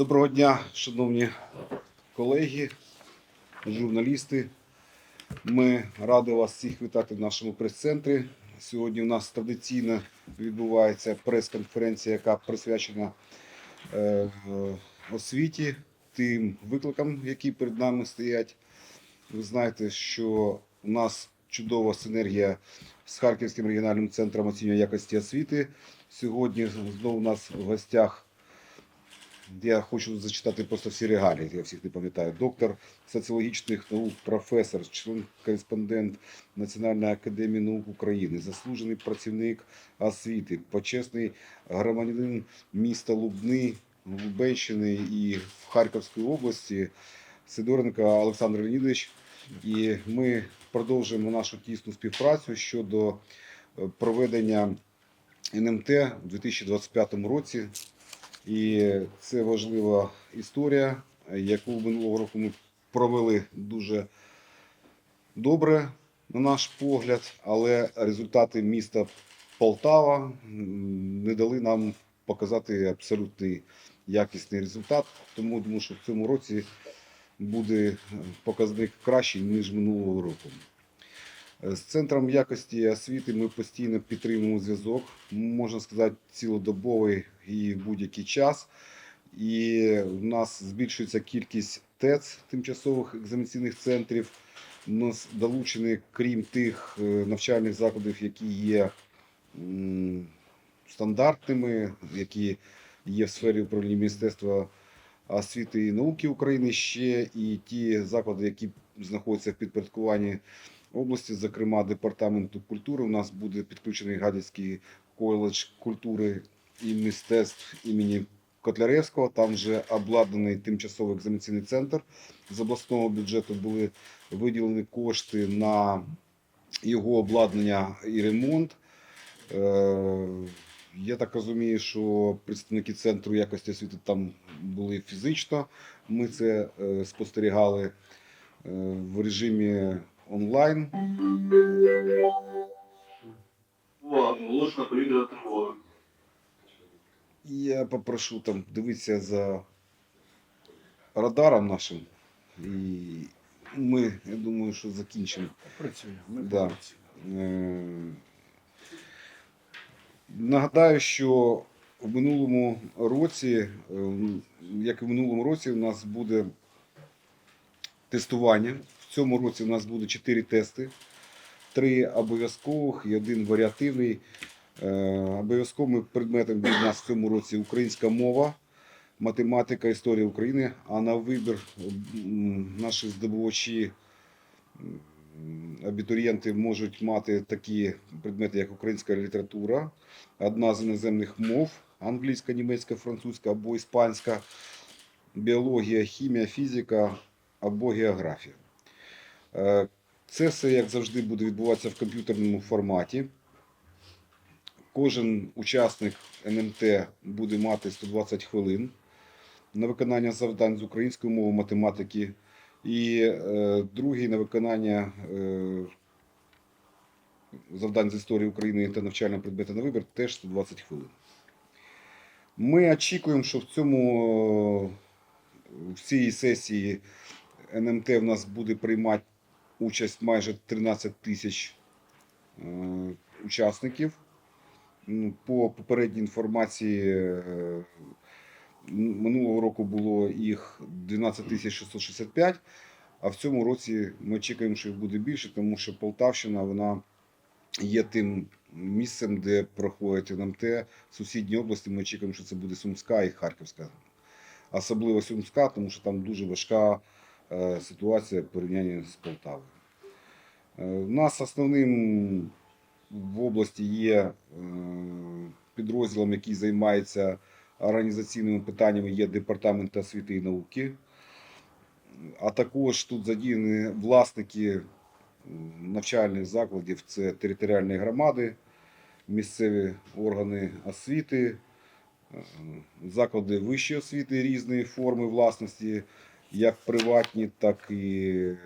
Доброго дня, шановні колеги, журналісти. Ми раді вас всіх вітати в нашому прес-центрі. Сьогодні у нас традиційно відбувається прес-конференція, яка присвячена е, освіті, тим викликам, які перед нами стоять. Ви знаєте, що у нас чудова синергія з Харківським регіональним центром оцінювання якості освіти. Сьогодні знову у нас в гостях я хочу зачитати просто всі регалії, я всіх не пам'ятаю. Доктор соціологічних наук, професор, член-кореспондент Національної академії наук України, заслужений працівник освіти, почесний громадянин міста Лубни, Лубенщини і в Харківській області Сидоренко Олександр Леонідович. І ми продовжуємо нашу тісну співпрацю щодо проведення НМТ у 2025 році. І це важлива історія, яку минулого року ми провели дуже добре, на наш погляд, але результати міста Полтава не дали нам показати абсолютний якісний результат. Тому думаю, що в цьому році буде е, показник кращий, ніж минулого року. Е, З центром якості освіти ми постійно підтримуємо зв'язок, можна сказати, цілодобовий і в будь-який час. І в нас збільшується кількість ТЕЦ тимчасових екзаменаційних центрів. У нас долучені, крім тих е, навчальних закладів, які є стандартними, які є в сфері управління Міністерства освіти і науки України, ще і ті заклади, які знаходяться в підпорядкуванні області, зокрема департаменту культури. У нас буде підключений Гадяцький коледж культури і мистецтв імені Котляревського. Там вже обладнаний тимчасовий екзаменаційний центр. З обласного бюджету були виділені кошти на його обладнання і ремонт. Е, Я так розумію, що представники центру якості освіти там були фізично. Ми це е, спостерігали е, в режимі онлайн. О, оголошена повітряна тривога. Я попрошу там дивитися за радаром нашим. І ми, я думаю, що закінчимо. Працює. Ми Да. працюємо. Е, Нагадаю, що в минулому році, е, як і в минулому році, у нас буде тестування. В цьому році у нас буде 4 тести, 3 обов'язкових і один варіативний. Е, Обов'язковими предметами для нас в цьому році українська мова, математика, історія України. А на вибір наші здобувачі абітурієнти можуть мати такі предмети, як українська література, одна з іноземних мов англійська, німецька, французька або іспанська, біологія, хімія, фізика або географія. Е, Це все, як завжди, буде відбуватися в комп'ютерному форматі. Кожен учасник НМТ буде мати 120 хвилин на виконання завдань з української мови, математики. І е, другий на виконання е, завдань з історії України та навчального предмету на вибір теж 120 хвилин. Ми очікуємо, що в цьому в цій сесії НМТ в нас буде приймати участь майже 13 тисяч е, учасників. Ну, По попередній інформації е, минулого року було їх 12 665, а в цьому році ми очікуємо, що їх буде більше, тому що Полтавщина вона є тим місцем, де проходить НМТ. В сусідній області ми очікуємо, що це буде Сумська і Харківська. Особливо Сумська, тому що там дуже важка е, ситуація в порівнянні з Полтавою. Е, У нас основним в області є е, підрозділом, який займається організаційними питаннями, є департамент освіти і науки. А також тут задіяні власники навчальних закладів, це територіальні громади, місцеві органи освіти, е, заклади вищої освіти різної форми власності, як приватні, так і е,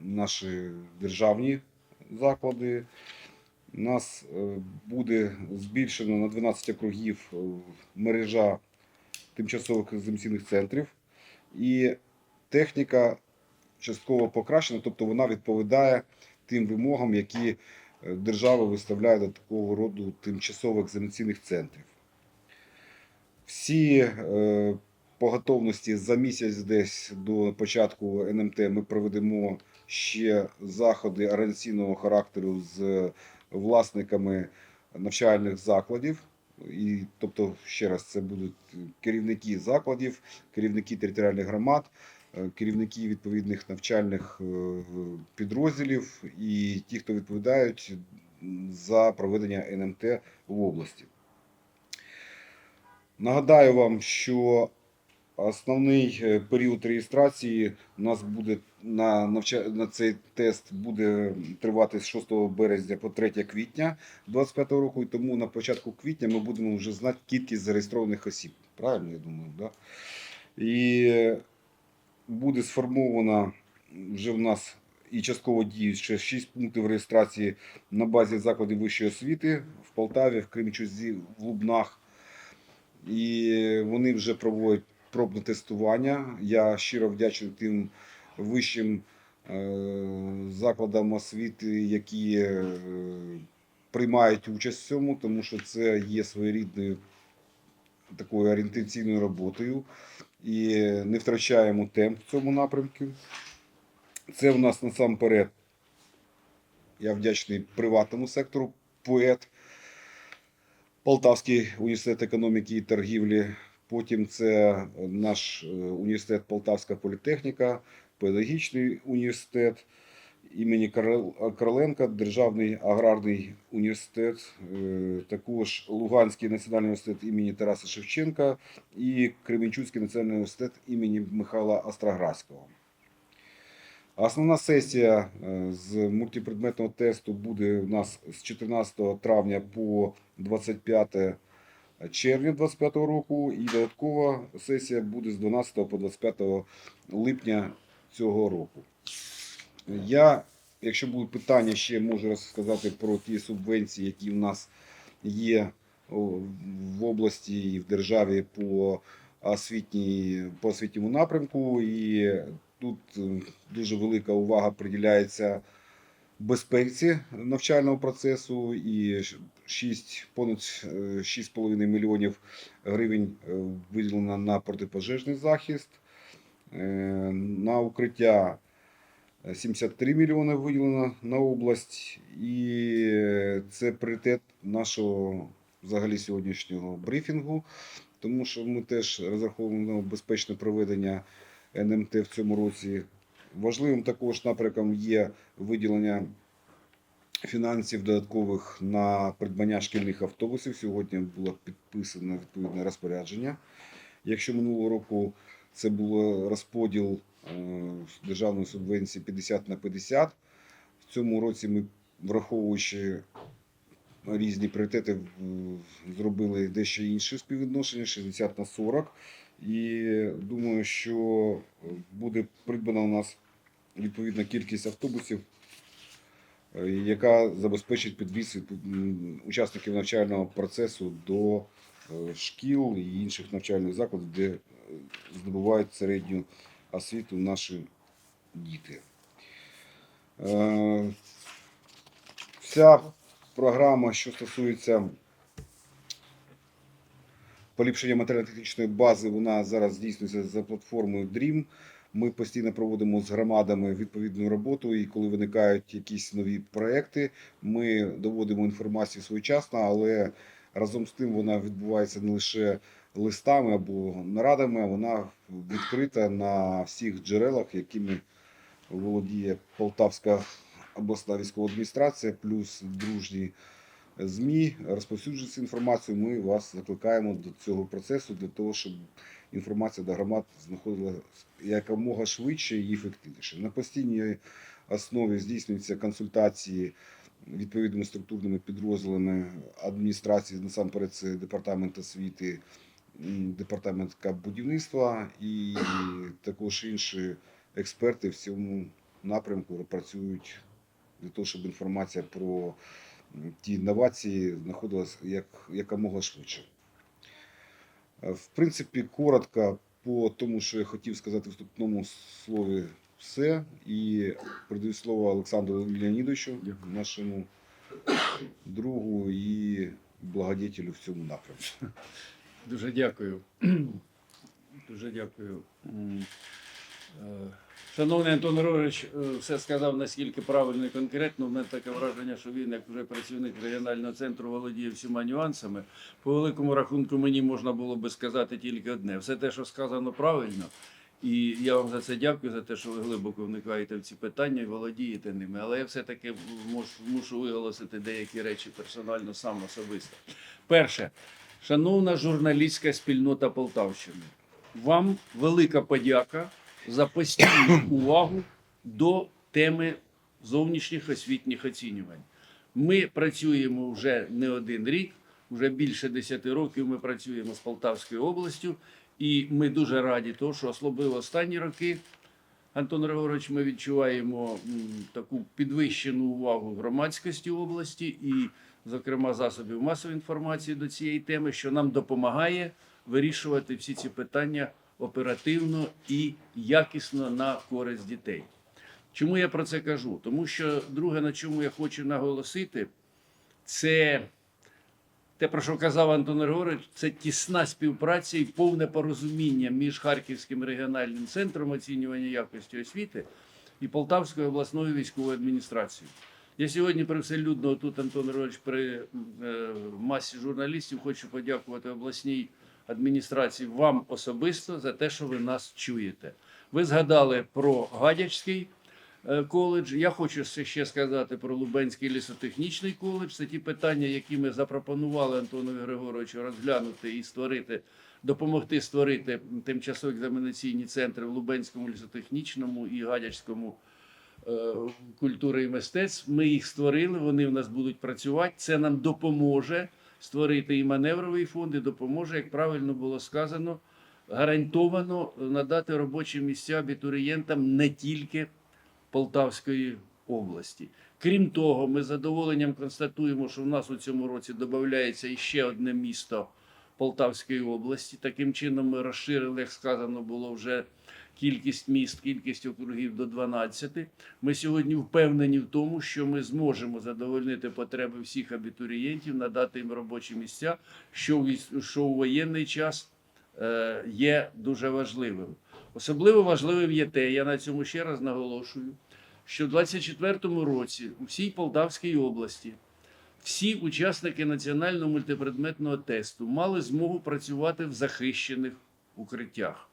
наші державні заклади. Нас е, буде збільшено на 12 округів е, мережа тимчасових екзаменційних центрів. І техніка частково покращена, тобто вона відповідає тим вимогам, які е, держава виставляє до такого роду тимчасових екзаменційних центрів. Всі е, по готовності за місяць десь до початку НМТ ми проведемо ще заходи організаційного характеру з власниками навчальних закладів. І, тобто, ще раз, це будуть керівники закладів, керівники територіальних громад, е, керівники відповідних навчальних е, підрозділів і ті, хто відповідають за проведення НМТ в області. Нагадаю вам, що основний е, період реєстрації у нас буде на, навча... на цей тест буде тривати з 6 березня по 3 квітня 2025 року, і тому на початку квітня ми будемо вже знати кількість зареєстрованих осіб. Правильно, я думаю, да? І буде сформовано вже в нас і частково діють ще 6 пунктів реєстрації на базі закладів вищої освіти в Полтаві, в Кремчузі, в Лубнах. І вони вже проводять пробне тестування. Я щиро вдячний тим вищим е, закладам освіти, які е, приймають участь в цьому, тому що це є своєрідною такою орієнтаційною роботою. І не втрачаємо темп в цьому напрямку. Це в нас насамперед, я вдячний приватному сектору, поет, Полтавський університет економіки і торгівлі. Потім це наш е, університет Полтавська політехніка, педагогічний університет імені Короленка, Державний аграрний університет, е, також Луганський національний університет імені Тараса Шевченка і Кременчуцький національний університет імені Михайла Остроградського. Основна сесія е, з мультипредметного тесту буде у нас з 14 травня по 25 червня 2025 року, і додаткова сесія буде з 12 по 25 липня цього року. Я, якщо будуть питання, ще можу розказати про ті субвенції, які в нас є в області і в державі по освітній, по освітньому напрямку. І тут е, дуже велика увага приділяється безпеці навчального процесу і 6, понад е, 6,5 мільйонів гривень е, виділено на протипожежний захист, Е, на укриття 73 мільйони виділено на область, і це пріоритет нашого взагалі сьогоднішнього брифінгу, тому що ми теж розраховуємо на безпечне проведення НМТ в цьому році. Важливим також напрямком є виділення фінансів додаткових на придбання шкільних автобусів. Сьогодні було підписано відповідне розпорядження. Якщо минулого року це було розподіл е, державної субвенції 50 на 50, в цьому році ми, враховуючи різні пріоритети, зробили дещо інше співвідношення 60 на 40. І думаю, що буде придбана у нас відповідна кількість автобусів, е, яка забезпечить підвіз учасників навчального процесу до е, шкіл і інших навчальних закладів, де е, здобувають середню освіту наші діти. Е, Вся програма, що стосується поліпшення матеріально-технічної бази, вона зараз здійснюється за платформою DREAM. Ми постійно проводимо з громадами відповідну роботу, і коли виникають якісь нові проекти, ми доводимо інформацію своєчасно, але разом з тим вона відбувається не лише листами або нарадами, вона відкрита на всіх джерелах, якими володіє Полтавська обласна військова адміністрація, плюс дружні ЗМІ розповсюджують цю інформацію. Ми вас закликаємо до цього процесу для того, щоб інформація до громад знаходила якомога швидше і ефективніше. На постійній основі здійснюються консультації відповідними структурними підрозділами адміністрації, насамперед це департамент освіти, департамент будівництва і також інші експерти в цьому напрямку працюють для того, щоб інформація про ті інновації знаходилась як, якомога швидше. Е, В принципі, коротко по тому, що я хотів сказати в вступному слові, все. І передаю слово Олександру Леонідовичу, нашому другу і благодетелю в цьому напрямку. Дуже дякую. Дуже дякую. Е, Шановний Антон Григорович, е, все сказав наскільки правильно і конкретно. У мене таке враження, що він, як вже працівник регіонального центру, володіє всіма нюансами. По великому рахунку мені можна було би сказати тільки одне. Все те, що сказано правильно. І я вам за це дякую, за те, що ви глибоко вникаєте в ці питання і володієте ними. Але я все-таки мушу, виголосити деякі речі персонально сам особисто. Перше, шановна журналістська спільнота Полтавщини, вам велика подяка за постійну увагу до теми зовнішніх освітніх оцінювань. Ми працюємо вже не один рік, вже більше 10 років ми працюємо з Полтавською областю, і ми дуже раді, тому що особливо останні роки, Антон Григорович, ми відчуваємо таку підвищену увагу громадськості області і, зокрема, засобів масової інформації до цієї теми, що нам допомагає вирішувати всі ці питання оперативно і якісно на користь дітей. Чому я про це кажу? Тому що друге, на чому я хочу наголосити, це те, про що казав Антон Григорович, це тісна співпраця і повне порозуміння між Харківським регіональним центром оцінювання якості освіти і Полтавською обласною військовою адміністрацією. Я сьогодні привселюдно тут, Антон Григорович, при е, масі журналістів хочу подякувати обласній адміністрації вам особисто за те, що ви нас чуєте. Ви згадали про Гадячський коледж. Я хочу ще- сказати про Лубенський лісотехнічний коледж. Це ті питання, які ми запропонували Антонові Григоровичу розглянути і створити, допомогти створити тимчасові екзаменаційні центри в Лубенському лісотехнічному і Гадячському е, культури і мистецтв. Ми їх створили, вони в нас будуть працювати. Це нам допоможе створити і маневровий фонд, і допоможе, як правильно було сказано, гарантовано надати робочі місця абітурієнтам не тільки Полтавської області. Крім того, ми з задоволенням констатуємо, що в нас у цьому році додається іще одне місто Полтавської області. Таким чином, ми розширили, як сказано було вже кількість міст, кількість округів до 12. Ми сьогодні впевнені в тому, що ми зможемо задовольнити потреби всіх абітурієнтів, надати їм робочі місця, що у воєнний час е, є дуже важливим. Особливо важливим є те, я на цьому ще раз наголошую, що в 24-му році у всій Полтавській області всі учасники національного мультипредметного тесту мали змогу працювати в захищених укриттях.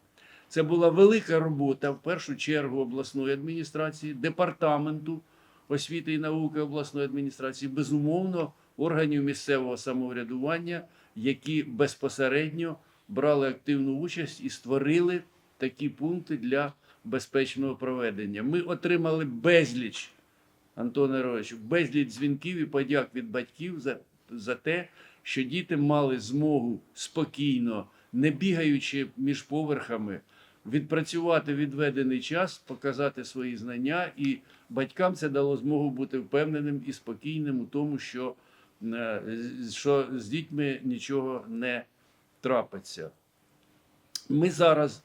Це була велика робота в першу чергу обласної адміністрації, департаменту освіти і науки обласної адміністрації, безумовно, органів місцевого самоврядування, які безпосередньо брали активну участь і створили такі пункти для безпечного проведення. Ми отримали безліч, Антон Герович, безліч дзвінків і подяк від батьків за, за те, що діти мали змогу спокійно, не бігаючи між поверхами, відпрацювати відведений час, показати свої знання, і батькам це дало змогу бути впевненим і спокійним у тому, що, е, що з дітьми нічого не трапиться. Ми зараз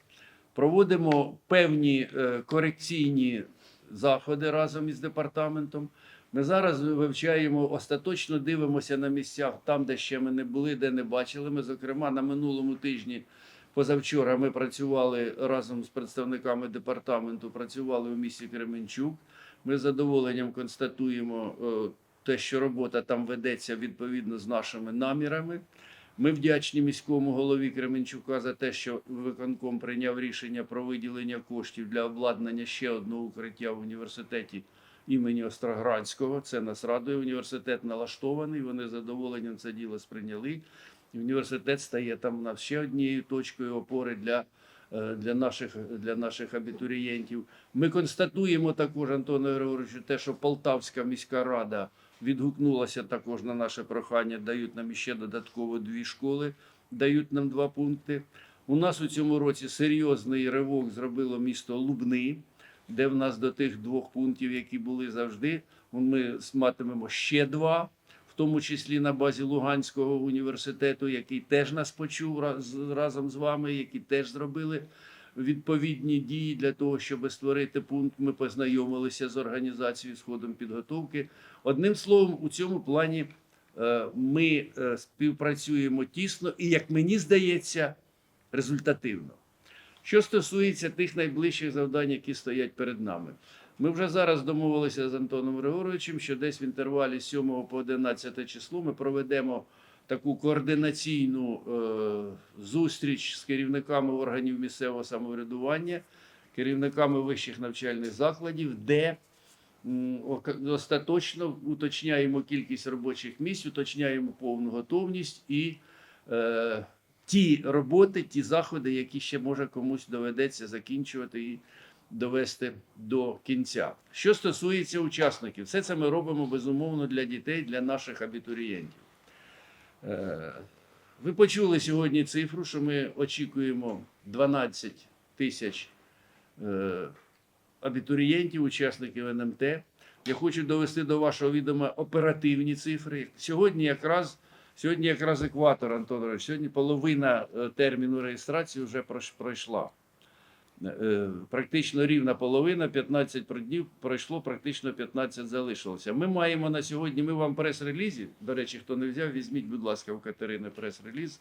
проводимо певні е, корекційні заходи разом із департаментом. Ми зараз вивчаємо, остаточно дивимося на місцях там, де ще ми не були, де не бачили. Ми, зокрема, на минулому тижні, позавчора, ми працювали разом з представниками департаменту, працювали у місті Кременчук. Ми з задоволенням констатуємо е, те, що робота там ведеться відповідно з нашими намірами. Ми вдячні міському голові Кременчука за те, що виконком прийняв рішення про виділення коштів для обладнання ще одного укриття в університеті імені Остроградського. Це нас радує. Університет налаштований. Вони задоволенням це діло сприйняли. Університет стає там у нас ще однією точкою опори для, е, для, наших, для наших абітурієнтів. Ми констатуємо також, Антоне Григоровичу, те, що Полтавська міська рада відгукнулася також на наше прохання, дають нам ще додатково дві школи, дають нам два пункти. У нас у цьому році серйозний ривок зробило місто Лубни, де в нас до тих двох пунктів, які були завжди, ми матимемо ще два. в тому числі на базі Луганського університету, який теж нас почув раз- разом з вами, які теж зробили відповідні дії для того, щоб створити пункт. Ми познайомилися з організацією з ходом підготовки. Одним словом, у цьому плані е, ми е, співпрацюємо тісно і, як мені здається, результативно. Що стосується тих найближчих завдань, які стоять перед нами, ми вже зараз домовилися з Антоном Григоровичем, що десь в інтервалі з 7 по 11 число ми проведемо таку координаційну е, зустріч з керівниками органів місцевого самоврядування, керівниками вищих навчальних закладів, де остаточно уточняємо кількість робочих місць, уточняємо повну готовність і е, ті роботи, ті заходи, які ще може комусь доведеться закінчувати і довести до кінця. Що стосується учасників, все це ми робимо безумовно для дітей, для наших абітурієнтів. Е, Ви почули сьогодні цифру, що ми очікуємо 12 тисяч е, абітурієнтів, учасників НМТ. Я хочу довести до вашого відома оперативні цифри. Сьогодні якраз, сьогодні якраз екватор, Антон Іванович, сьогодні половина е, терміну реєстрації вже пройшла. Е, Практично рівна половина, 15 днів пройшло, практично 15 залишилося. Ми маємо на сьогодні, ми вам прес-релізі, до речі, хто не взяв, візьміть, будь ласка, у Катерини прес-реліз,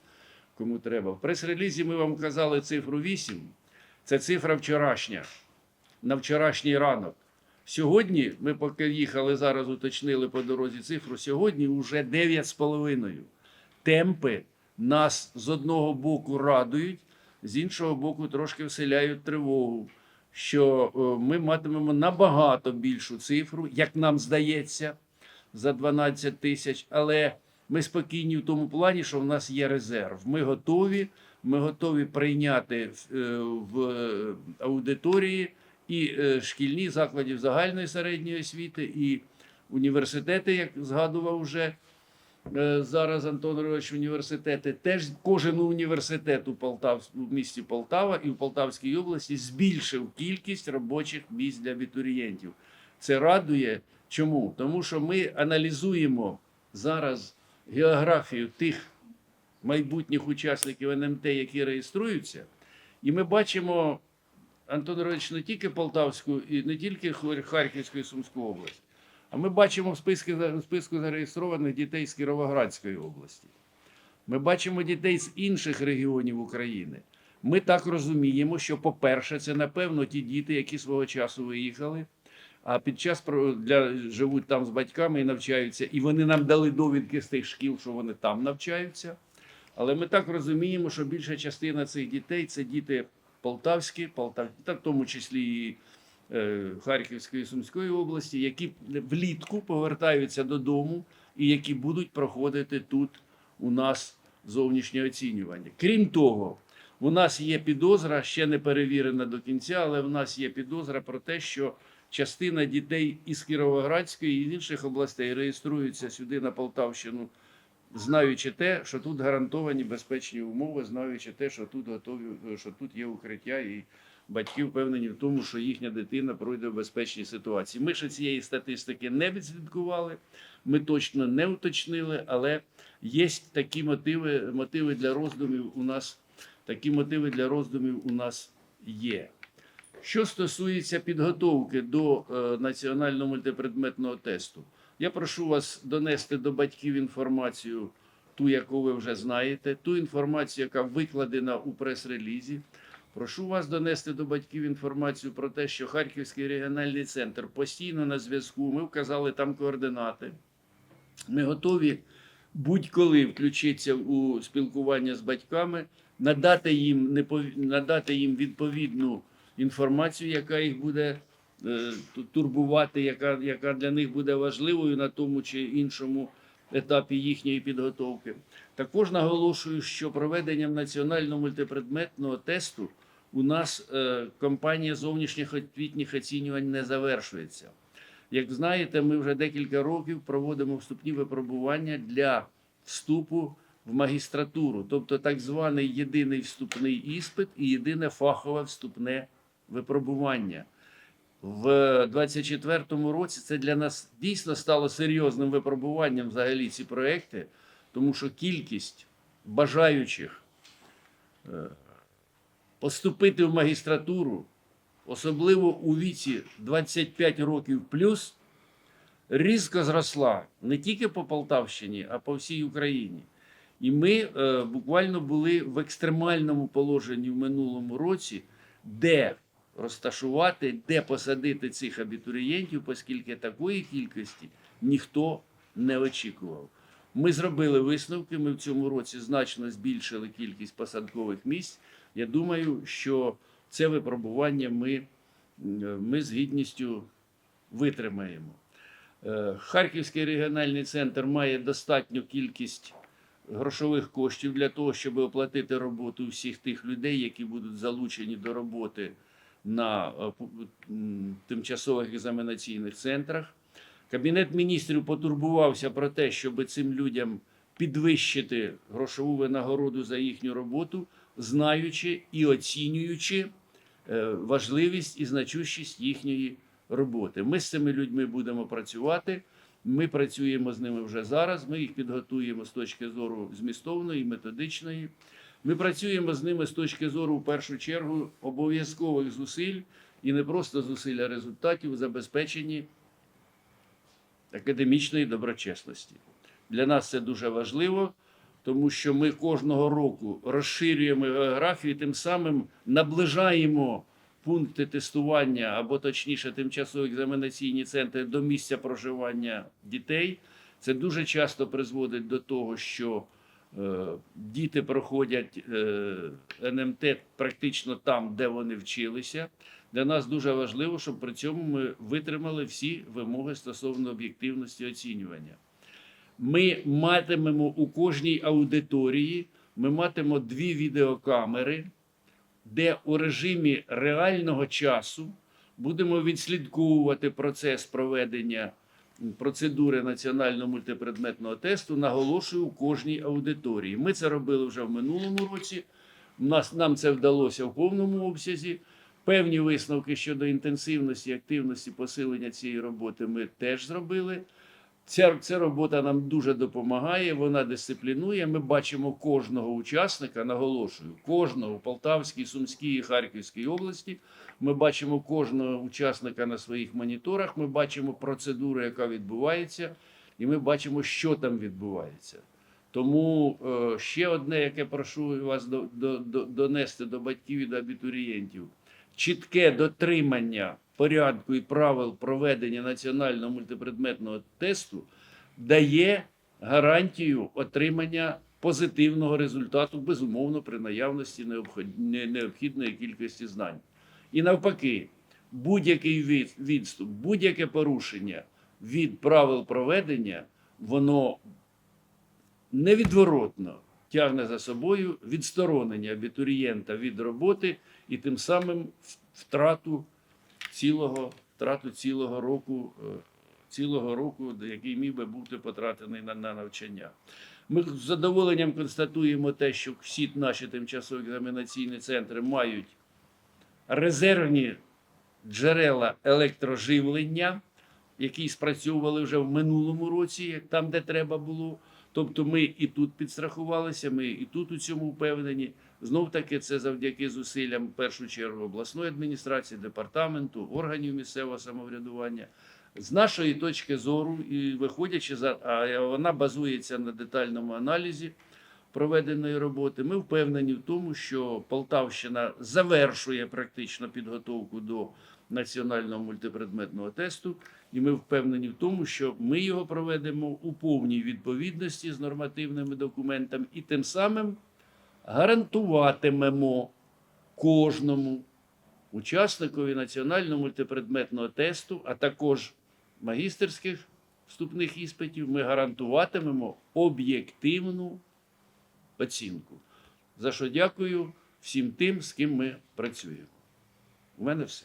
кому треба. В прес-релізі ми вам казали цифру 8, це цифра вчорашня, на вчорашній ранок. Сьогодні, ми поки їхали зараз, уточнили по дорозі цифру, сьогодні вже 9,5. Темпи нас з одного боку радують, з іншого боку, трошки вселяють тривогу, що е, ми матимемо набагато більшу цифру, як нам здається, за 12 тисяч. Але ми спокійні в тому плані, що в нас є резерв. Ми готові, ми готові прийняти е, в аудиторії і е, шкільні закладів загальної середньої освіти, і університети, як згадував вже зараз Антон Григорович, університети. Теж кожен університет у, Полтав, у місті Полтава і в Полтавській області збільшив кількість робочих місць для абітурієнтів. Це радує. Чому? Тому що ми аналізуємо зараз географію тих майбутніх учасників НМТ, які реєструються, і ми бачимо, Антон Григорович, не тільки Полтавську і не тільки Харківську і Сумську область, а ми бачимо в списку, в списку зареєстрованих дітей з Кіровоградської області. Ми бачимо дітей з інших регіонів України. Ми так розуміємо, що, по-перше, це напевно ті діти, які свого часу виїхали, а під час для, живуть там з батьками і навчаються, і вони нам дали довідки з тих шкіл, що вони там навчаються. Але ми так розуміємо, що більша частина цих дітей це діти полтавські, Полтав, та в тому числі і Харківської і Сумської області, які влітку повертаються додому і які будуть проходити тут у нас зовнішнє оцінювання. Крім того, у нас є підозра, ще не перевірена до кінця, але в нас є підозра про те, що частина дітей із Кіровоградської і інших областей реєструються сюди на Полтавщину, знаючи те, що тут гарантовані безпечні умови, знаючи те, що тут готові, що тут є укриття, і батьки впевнені в тому, що їхня дитина пройде в безпечній ситуації. Ми ще цієї статистики не відслідкували, ми точно не уточнили, але є такі мотиви, мотиви для роздумів у нас. Такі мотиви для роздумів у нас є. Що стосується підготовки до е, національного мультипредметного тесту, я прошу вас донести до батьків інформацію, ту, яку ви вже знаєте, ту інформацію, яка викладена у прес-релізі. Прошу вас донести до батьків інформацію про те, що Харківський регіональний центр постійно на зв'язку. Ми вказали там координати. Ми готові будь-коли включитися у спілкування з батьками, надати їм, надати їм відповідну інформацію, яка їх буде турбувати, яка, яка для них буде важливою на тому чи іншому етапі їхньої підготовки. Також наголошую, що проведенням національного мультипредметного тесту у нас е, кампанія зовнішніх освітніх оцінювань не завершується. Як знаєте, ми вже декілька років проводимо вступні випробування для вступу в магістратуру, тобто так званий єдиний вступний іспит і єдине фахове вступне випробування. В 24-му році це для нас дійсно стало серйозним випробуванням взагалі ці проекти, тому що кількість бажаючих е, поступити в магістратуру, особливо у віці 25 років плюс, різко зросла не тільки по Полтавщині, а по всій Україні. І ми е, буквально були в екстремальному положенні в минулому році, де розташувати, де посадити цих абітурієнтів, оскільки такої кількості ніхто не очікував. Ми зробили висновки. Ми в цьому році значно збільшили кількість посадкових місць. Я думаю, що це випробування ми, е, ми з гідністю витримаємо. Е, Харківський регіональний центр має достатню кількість грошових коштів для того, щоб оплатити роботу всіх тих людей, які будуть залучені до роботи на е, тимчасових екзаменаційних центрах. Кабінет міністрів потурбувався про те, щоб цим людям підвищити грошову винагороду за їхню роботу, знаючи і оцінюючи е, важливість і значущість їхньої роботи. Ми з цими людьми будемо працювати. Ми працюємо з ними вже зараз. Ми їх підготуємо з точки зору змістовної, методичної. Ми працюємо з ними з точки зору, в першу чергу, обов'язкових зусиль і не просто зусиль, а результатів забезпеченні академічної доброчесності. Для нас це дуже важливо, тому що ми кожного року розширюємо географію, тим самим наближаємо пункти тестування або точніше тимчасові екзаменаційні центри до місця проживання дітей. Це дуже часто призводить до того, що діти проходять е, НМТ практично там, де вони вчилися. Для нас дуже важливо, щоб при цьому ми витримали всі вимоги стосовно об'єктивності оцінювання. Ми матимемо у кожній аудиторії, ми матимемо дві відеокамери, де у режимі реального часу будемо відслідковувати процес проведення процедури національного мультипредметного тесту, наголошую у кожній аудиторії. Ми це робили вже в минулому році. Нас, нам це вдалося в повному обсязі. Певні висновки щодо інтенсивності, активності посилення цієї роботи ми теж зробили. Ця, ця робота нам дуже допомагає, вона дисциплінує. Ми бачимо кожного учасника, наголошую, кожного в Полтавській, Сумській і Харківській області. Ми бачимо кожного учасника на своїх моніторах. Ми бачимо процедуру, яка відбувається, і ми бачимо, що там відбувається. Тому е, ще одне, яке прошу вас до, до, до, донести до батьків і до абітурієнтів: чітке дотримання порядку і правил проведення національного мультипредметного тесту дає гарантію отримання позитивного результату, безумовно, при наявності необхідної кількості знань. І навпаки, будь-який відступ, будь-яке порушення від правил проведення, воно невідворотно тягне за собою відсторонення абітурієнта від роботи і тим самим втрату цілого, втрату цілого року, е, цілого року, який міг би бути потратений на, на навчання. Ми з задоволенням констатуємо те, що всі наші тимчасові екзаменаційні центри мають резервні джерела електроживлення, які спрацьовували вже в минулому році, там, де треба було. Тобто ми і тут підстрахувалися, ми і тут у цьому впевнені. Знов таки, це завдяки зусиллям, в першу чергу, обласної адміністрації, департаменту, органів місцевого самоврядування. З нашої точки зору, і виходячи за а вона базується на детальному аналізі проведеної роботи. Ми впевнені в тому, що Полтавщина завершує практично підготовку до національного мультипредметного тесту, і ми впевнені в тому, що ми його проведемо у повній відповідності з нормативними документами, і тим самим гарантуватимемо кожному учасникові національного мультипредметного тесту, а також магістерських вступних іспитів, ми гарантуватимемо об'єктивну оцінку. За що дякую всім тим, з ким ми працюємо. У мене все.